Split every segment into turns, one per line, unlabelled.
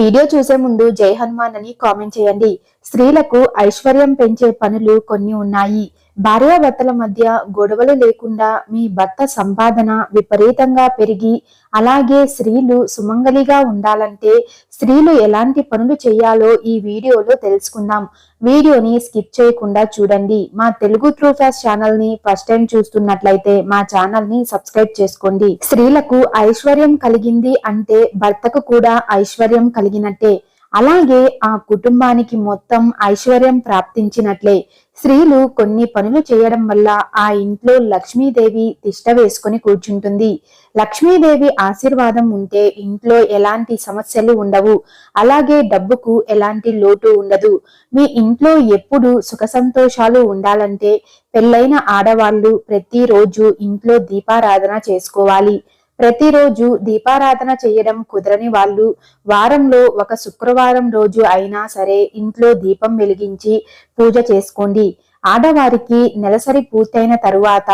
Video చూసే ముందు జై హనుమాన్ అని కామెంట్ చేయండి. స్త్రీలకు ఐశ్వర్యం పెంచే పనులు కొన్ని ఉన్నాయి. భార్యాభర్తల మధ్య గొడవలు లేకుండా మీ భర్త సంపాదన విపరీతంగా పెరిగి అలాగే స్త్రీలు సుమంగలిగా ఉండాలంటే స్త్రీలు ఎలాంటి పనులు చేయాలో ఈ వీడియోలో తెలుసుకుందాం. వీడియోని స్కిప్ చేయకుండా చూడండి. మా తెలుగు త్రూ ఫ్యాస్ ఛానల్ని ఫస్ట్ టైం చూస్తున్నట్లయితే మా ఛానల్ని సబ్స్క్రైబ్ చేసుకోండి. స్త్రీలకు ఐశ్వర్యం కలిగింది అంటే భర్తకు కూడా ఐశ్వర్యం కలిగినట్టే. అలాగే ఆ కుటుంబానికి మొత్తం ఐశ్వర్యం ప్రాప్తించినట్లే స్త్రీలు కొన్ని పనులు చేయడం వల్ల ఆ ఇంట్లో లక్ష్మీదేవి తిష్ట వేసుకుని కూర్చుంటుంది. లక్ష్మీదేవి ఆశీర్వాదం ఉంటే ఇంట్లో ఎలాంటి సమస్యలు ఉండవు. అలాగే డబ్బుకు ఎలాంటి లోటు ఉండదు. మీ ఇంట్లో ఎప్పుడు సుఖ సంతోషాలు ఉండాలంటే పెళ్ళైన ఆడవాళ్ళు ప్రతిరోజు ఇంట్లో దీపారాధన చేసుకోవాలి. ప్రతిరోజు దీపారాధన చేయడం కుదరని వాళ్ళు వారంలో ఒక శుక్రవారం రోజు అయినా సరే ఇంట్లో దీపం వెలిగించి పూజ చేసుకోండి. ఆడవారికి నెలసరి పూర్తయిన తరువాత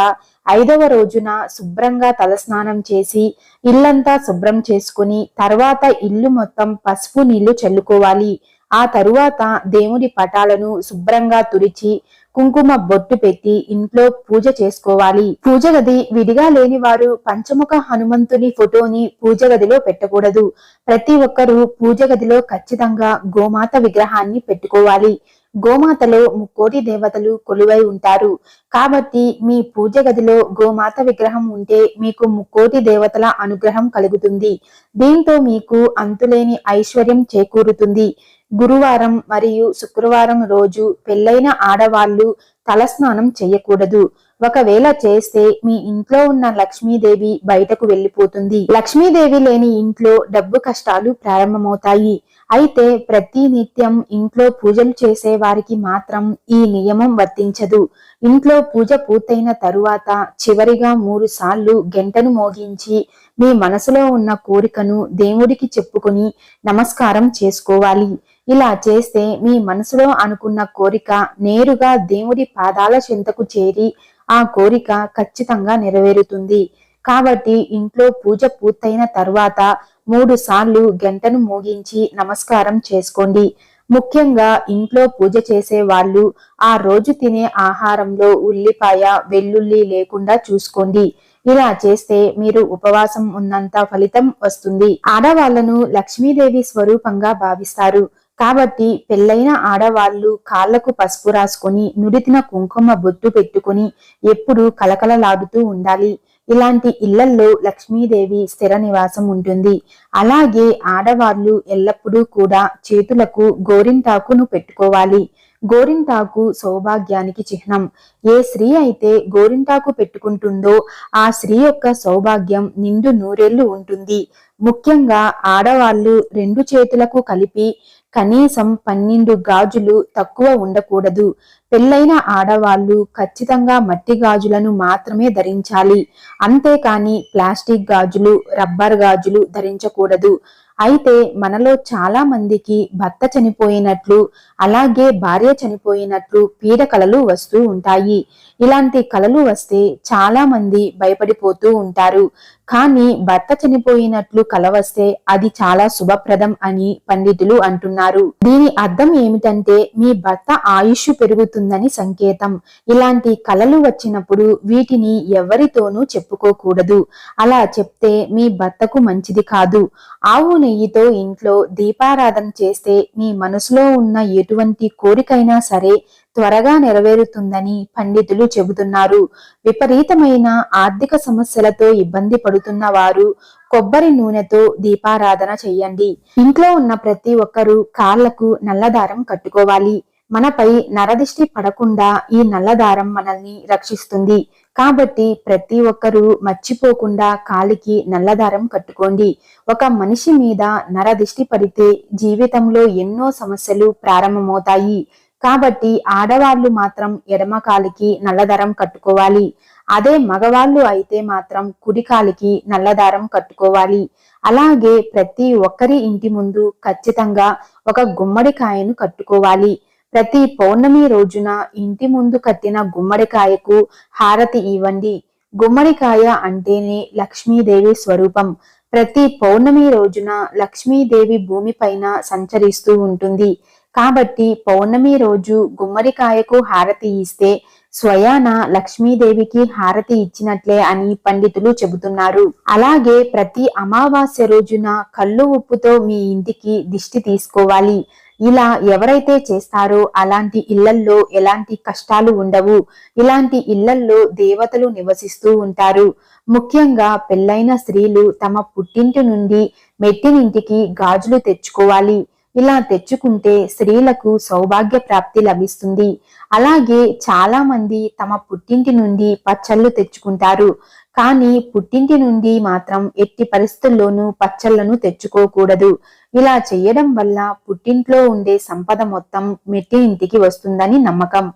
ఐదవ రోజున శుభ్రంగా తలస్నానం చేసి ఇల్లంతా శుభ్రం చేసుకుని తర్వాత ఇల్లు మొత్తం పసుపు నీళ్ళు చల్లుకోవాలి. ఆ తరువాత దేవుడి పటాలను శుభ్రంగా తుడిచి కుంకుమ బొట్టు పెట్టి ఇంట్లో పూజ చేసుకోవాలి. పూజ గది విడిగా లేని వారు పంచముఖ హనుమంతుని ఫోటోని పూజ గదిలో పెట్టకూడదు. ప్రతి ఒక్కరూ పూజ గదిలో ఖచ్చితంగా గోమాత విగ్రహాన్ని పెట్టుకోవాలి. గోమాతలో ముక్కోటి దేవతలు కొలువై ఉంటారు. కాబట్టి మీ పూజ గదిలో గోమాత విగ్రహం ఉంటే మీకు ముక్కోటి దేవతల అనుగ్రహం కలుగుతుంది. దీంతో మీకు అంతులేని ఐశ్వర్యం చేకూరుతుంది. గురువారం మరియు శుక్రవారం రోజు పెళ్ళైన ఆడవాళ్ళు తలస్నానం చేయకూడదు. ఒకవేళ చేస్తే మీ ఇంట్లో ఉన్న లక్ష్మీదేవి బయటకు వెళ్ళిపోతుంది లక్ష్మీదేవి లేని ఇంట్లో డబ్బు కష్టాలు ప్రారంభమవుతాయి. అయితే ప్రతి నిత్యం ఇంట్లో పూజలు చేసే వారికి మాత్రం ఈ నియమం వర్తించదు. ఇంట్లో పూజ పూర్తయిన తరువాత చివరిగా మూడు సార్లు గంటను మోగించి మీ మనసులో ఉన్న కోరికను దేవుడికి చెప్పుకుని నమస్కారం చేసుకోవాలి. ఇలా చేస్తే మీ మనసులో అనుకున్న కోరిక నేరుగా దేవుడి పాదాల చెంతకు చేరి ఆ కోరిక ఖచ్చితంగా నెరవేరుతుంది. కాబట్టి ఇంట్లో పూజ పూర్తయిన తర్వాత మూడు సార్లు గంటను మోగించి నమస్కారం చేసుకోండి. ముఖ్యంగా ఇంట్లో పూజ చేసే వాళ్ళు ఆ రోజు తినే ఆహారంలో ఉల్లిపాయ వెల్లుల్లి లేకుండా చూసుకోండి. ఇలా చేస్తే మీరు ఉపవాసం ఉన్నంత ఫలితం వస్తుంది. ఆడవాళ్ళను లక్ష్మీదేవి స్వరూపంగా భావిస్తారు. కాబట్టి పెళ్ళైన ఆడవాళ్ళు కాళ్ళకు పసుపు రాసుకొని నుడితిన కుంకుమ బొట్టు పెట్టుకుని ఎప్పుడు కలకలలాడుతూ ఉండాలి. ఇలాంటి ఇళ్ళల్లో లక్ష్మీదేవి స్థిర నివాసం ఉంటుంది. అలాగే ఆడవాళ్ళు ఎల్లప్పుడూ కూడా చేతులకు గోరింటాకును పెట్టుకోవాలి. గోరింటాకు సౌభాగ్యానికి చిహ్నం. ఏ స్త్రీ అయితే గోరింటాకు పెట్టుకుంటుందో ఆ స్త్రీ యొక్క సౌభాగ్యం నిండు నూరేళ్ళు ఉంటుంది. ముఖ్యంగా ఆడవాళ్ళు రెండు చేతులకు కలిపి కనీసం పన్నెండు గాజులు తక్కువ ఉండకూడదు. పెళ్ళైన ఆడవాళ్ళు ఖచ్చితంగా మట్టి గాజులను మాత్రమే ధరించాలి. అంతేకాని ప్లాస్టిక్ గాజులు రబ్బర్ గాజులు ధరించకూడదు. అయితే మనలో చాలా మందికి భర్త చనిపోయినట్లు అలాగే భార్య చనిపోయినట్లు పీడ కలలు వస్తూ ఉంటాయి. ఇలాంటి కలలు వస్తే చాలా మంది భయపడిపోతూ ఉంటారు. కానీ భర్త చనిపోయినట్లు కలవస్తే అది చాలా శుభప్రదం అని పండితులు అంటున్నారు. దీని అర్థం ఏమిటంటే మీ భర్త ఆయుష్ పెరుగుతుందని సంకేతం. ఇలాంటి కలలు వచ్చినప్పుడు వీటిని ఎవరితోనూ చెప్పుకోకూడదు. అలా చెప్తే మీ భర్తకు మంచిది కాదు. ఆవు నెయ్యితో ఇంట్లో దీపారాధన చేస్తే మీ మనసులో ఉన్న ఎటువంటి కోరికైనా సరే త్వరగా నెరవేరుతుందని పండితులు చెబుతున్నారు. విపరీతమైన ఆర్థిక సమస్యలతో ఇబ్బంది పడుతున్న వారు కొబ్బరి నూనెతో దీపారాధన చెయ్యండి ఇంట్లో ఉన్న ప్రతి ఒక్కరూ కాళ్ళకు నల్లదారం కట్టుకోవాలి. మనపై నరదిష్టి పడకుండా ఈ నల్లదారం మనల్ని రక్షిస్తుంది. కాబట్టి ప్రతి ఒక్కరూ మర్చిపోకుండా కాలికి నల్లదారం కట్టుకోండి. ఒక మనిషి మీద నరదిష్టి పడితే జీవితంలో ఎన్నో సమస్యలు ప్రారంభమవుతాయి. కాబట్టి ఆడవాళ్ళు మాత్రం ఎడమ కాలికి నల్లదారం కట్టుకోవాలి. అదే మగవాళ్ళు అయితే మాత్రం కుడి కాలికి నల్లదారం కట్టుకోవాలి. అలాగే ప్రతి ఒక్కరి ఇంటి ముందు ఖచ్చితంగా ఒక గుమ్మడికాయను కట్టుకోవాలి. ప్రతి పౌర్ణమి రోజున ఇంటి ముందు కట్టిన గుమ్మడికాయకు హారతి ఇవ్వండి. గుమ్మడికాయ అంటేనే లక్ష్మీదేవి స్వరూపం. ప్రతి పౌర్ణమి రోజున లక్ష్మీదేవి భూమిపైన సంచరిస్తూ ఉంటుంది. కాబట్టి పౌర్ణమి రోజు గుమ్మడికాయకు హారతి ఇస్తే స్వయాన లక్ష్మీదేవికి హారతి ఇచ్చినట్లే అని పండితులు చెబుతున్నారు. అలాగే ప్రతి అమావాస్య రోజున కళ్ళు ఉప్పుతో మీ ఇంటికి దిష్టి తీసుకోవాలి. ఇలా ఎవరైతే చేస్తారో అలాంటి ఇళ్ళల్లో ఎలాంటి కష్టాలు ఉండవు. ఇలాంటి ఇళ్ళల్లో దేవతలు నివసిస్తూ ఉంటారు. ముఖ్యంగా పెళ్ళైన స్త్రీలు తమ పుట్టింటి నుండి మెట్టినింటికి గాజులు తెచ్చుకోవాలి. ఇలా తెచ్చుకుంటే స్త్రీలకు సౌభాగ్య ప్రాప్తి లభిస్తుంది. అలాగే చాలా మంది తమ పుట్టింటి నుండి పచ్చళ్ళు తెచ్చుకుంటారు. కానీ పుట్టింటి నుండి మాత్రం ఎట్టి పరిస్థితుల్లోనూ పచ్చళ్ళను తెచ్చుకోకూడదు. ఇలా చేయడం వల్ల పుట్టింట్లో ఉండే సంపద మొత్తం మెట్టి ఇంటికి వస్తుందని నమ్మకం.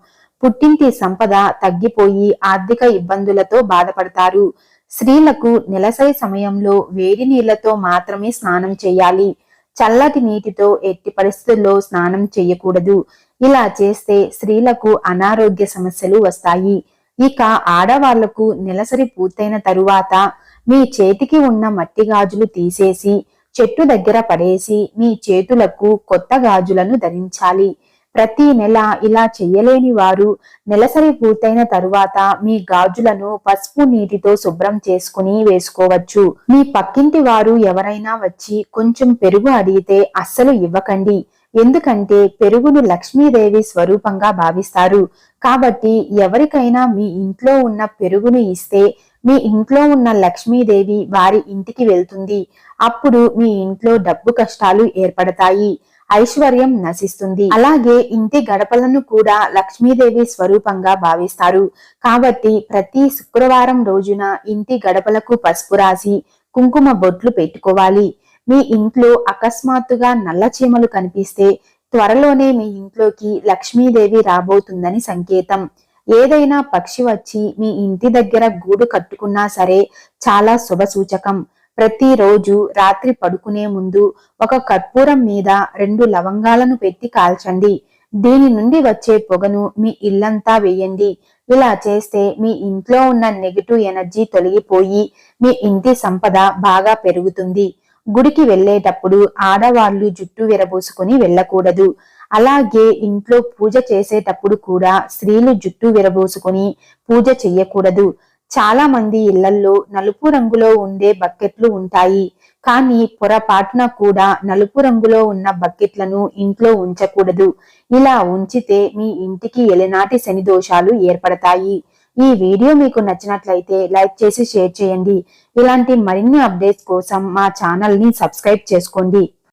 పుట్టింటి సంపద తగ్గిపోయి ఆర్థిక ఇబ్బందులతో బాధపడతారు. స్త్రీలకు నెలసరి సమయంలో వేడి నీళ్ళతో మాత్రమే స్నానం చేయాలి. చల్లటి నీటితో ఎట్టి పరిస్థితుల్లో స్నానం చేయకూడదు ఇలా చేస్తే స్త్రీలకు అనారోగ్య సమస్యలు వస్తాయి. ఇక ఆడవాళ్ళకు నెలసరి పూర్తయిన తరువాత మీ చేతికి ఉన్న మట్టి గాజులు తీసేసి చెట్టు దగ్గర పడేసి మీ చేతులకు కొత్త గాజులను ధరించాలి. ప్రతి నెల ఇలా చెయ్యలేని వారు నెలసరి పూర్తయిన తరువాత మీ గాజులను పసుపు నీటితో శుభ్రం చేసుకుని వేసుకోవచ్చు. మీ పక్కింటి వారు ఎవరైనా వచ్చి కొంచెం పెరుగు అడిగితే అస్సలు ఇవ్వకండి. ఎందుకంటే పెరుగును లక్ష్మీదేవి స్వరూపంగా భావిస్తారు. కాబట్టి ఎవరికైనా మీ ఇంట్లో ఉన్న పెరుగును ఇస్తే మీ ఇంట్లో ఉన్న లక్ష్మీదేవి వారి ఇంటికి వెళ్తుంది. అప్పుడు మీ ఇంట్లో డబ్బు కష్టాలు ఏర్పడతాయి. ఐశ్వర్యం నశిస్తుంది. అలాగే ఇంటి గడపలను కూడా లక్ష్మీదేవి స్వరూపంగా భావిస్తారు. కాబట్టి ప్రతి శుక్రవారం రోజున ఇంటి గడపలకు పసుపు రాసి కుంకుమ బొట్లు పెట్టుకోవాలి. మీ ఇంట్లో అకస్మాత్తుగా నల్ల చీమలు కనిపిస్తే త్వరలోనే మీ ఇంట్లోకి లక్ష్మీదేవి రాబోతుందని సంకేతం. ఏదైనా పక్షి వచ్చి మీ ఇంటి దగ్గర గూడు కట్టుకున్నా సరే చాలా శుభ సూచకం ప్రతిరోజు రాత్రి పడుకునే ముందు ఒక కర్పూరం మీద రెండు లవంగాలను పెట్టి కాల్చండి. దీని నుండి వచ్చే పొగను మీ ఇల్లంతా వేయండి. ఇలా చేస్తే మీ ఇంట్లో ఉన్న నెగిటివ్ ఎనర్జీ తొలగిపోయి మీ ఇంటి సంపద బాగా పెరుగుతుంది. గుడికి వెళ్ళేటప్పుడు ఆడవాళ్ళు జుట్టు విరబోసుకుని వెళ్ళకూడదు. అలాగే ఇంట్లో పూజ చేసేటప్పుడు కూడా స్త్రీలు జుట్టు విరబోసుకుని పూజ చెయ్యకూడదు. చాలా మంది ఇళ్ళల్లో నలుపు రంగులో ఉండే బకెట్లు ఉంటాయి. కానీ పొరపాటున కూడా నలుపు రంగులో ఉన్న బకెట్లను ఇంట్లో ఉంచకూడదు. ఇలా ఉంచితే మీ ఇంటికి ఎలినాటి శని దోషాలు ఏర్పడతాయి. ఈ వీడియో మీకు నచ్చినట్లయితే లైక్ చేసి షేర్ చేయండి. ఇలాంటి మరిన్ని అప్డేట్స్ కోసం మా ఛానల్ని సబ్స్క్రైబ్ చేసుకోండి.